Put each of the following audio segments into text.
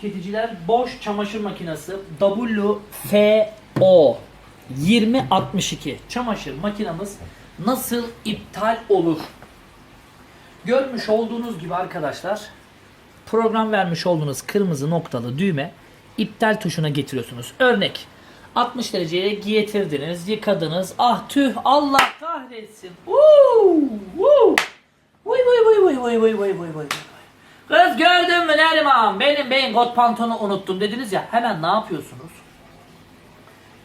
tüketiciler boş çamaşır makinesi WFO 2062 çamaşır makinamız nasıl iptal olur? Görmüş olduğunuz gibi arkadaşlar program vermiş olduğunuz kırmızı noktalı düğme iptal tuşuna getiriyorsunuz. Örnek 60 dereceye getirdiniz, yıkadınız. Ah tüh Allah kahretsin. Woo! Woo! Vay vay vay vay vay vay vay vay vay. Kız gördün mü Neriman? Benim beyin kot pantonu unuttum dediniz ya. Hemen ne yapıyorsunuz?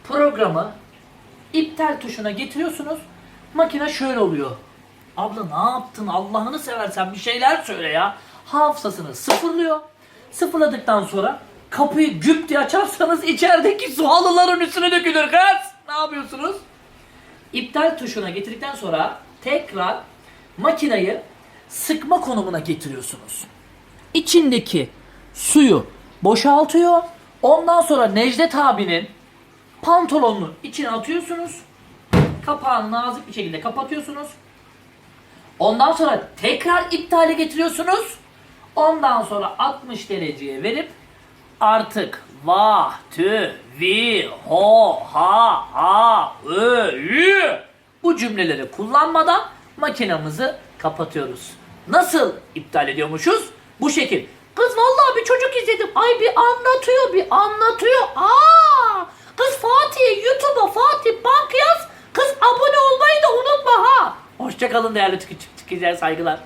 Programı iptal tuşuna getiriyorsunuz. Makine şöyle oluyor. Abla ne yaptın? Allah'ını seversen bir şeyler söyle ya. Hafızasını sıfırlıyor. Sıfırladıktan sonra kapıyı güp diye açarsanız içerideki su halıların üstüne dökülür kız. Ne yapıyorsunuz? İptal tuşuna getirdikten sonra tekrar makineyi sıkma konumuna getiriyorsunuz. İçindeki suyu boşaltıyor. Ondan sonra Necdet abinin pantolonunu içine atıyorsunuz. Kapağını nazik bir şekilde kapatıyorsunuz. Ondan sonra tekrar iptale getiriyorsunuz. Ondan sonra 60 dereceye verip artık vah, tü, vi, ho, ha, ha, ö, ü bu cümleleri kullanmadan makinamızı kapatıyoruz. Nasıl iptal ediyormuşuz? Bu şekil. Kız vallahi bir çocuk izledim. Ay bir anlatıyor, bir anlatıyor. Aa! Kız Fatih YouTube'a Fatih Bank yaz. Kız abone olmayı da unutma ha. Hoşçakalın değerli tüketici tüketiciler saygılar.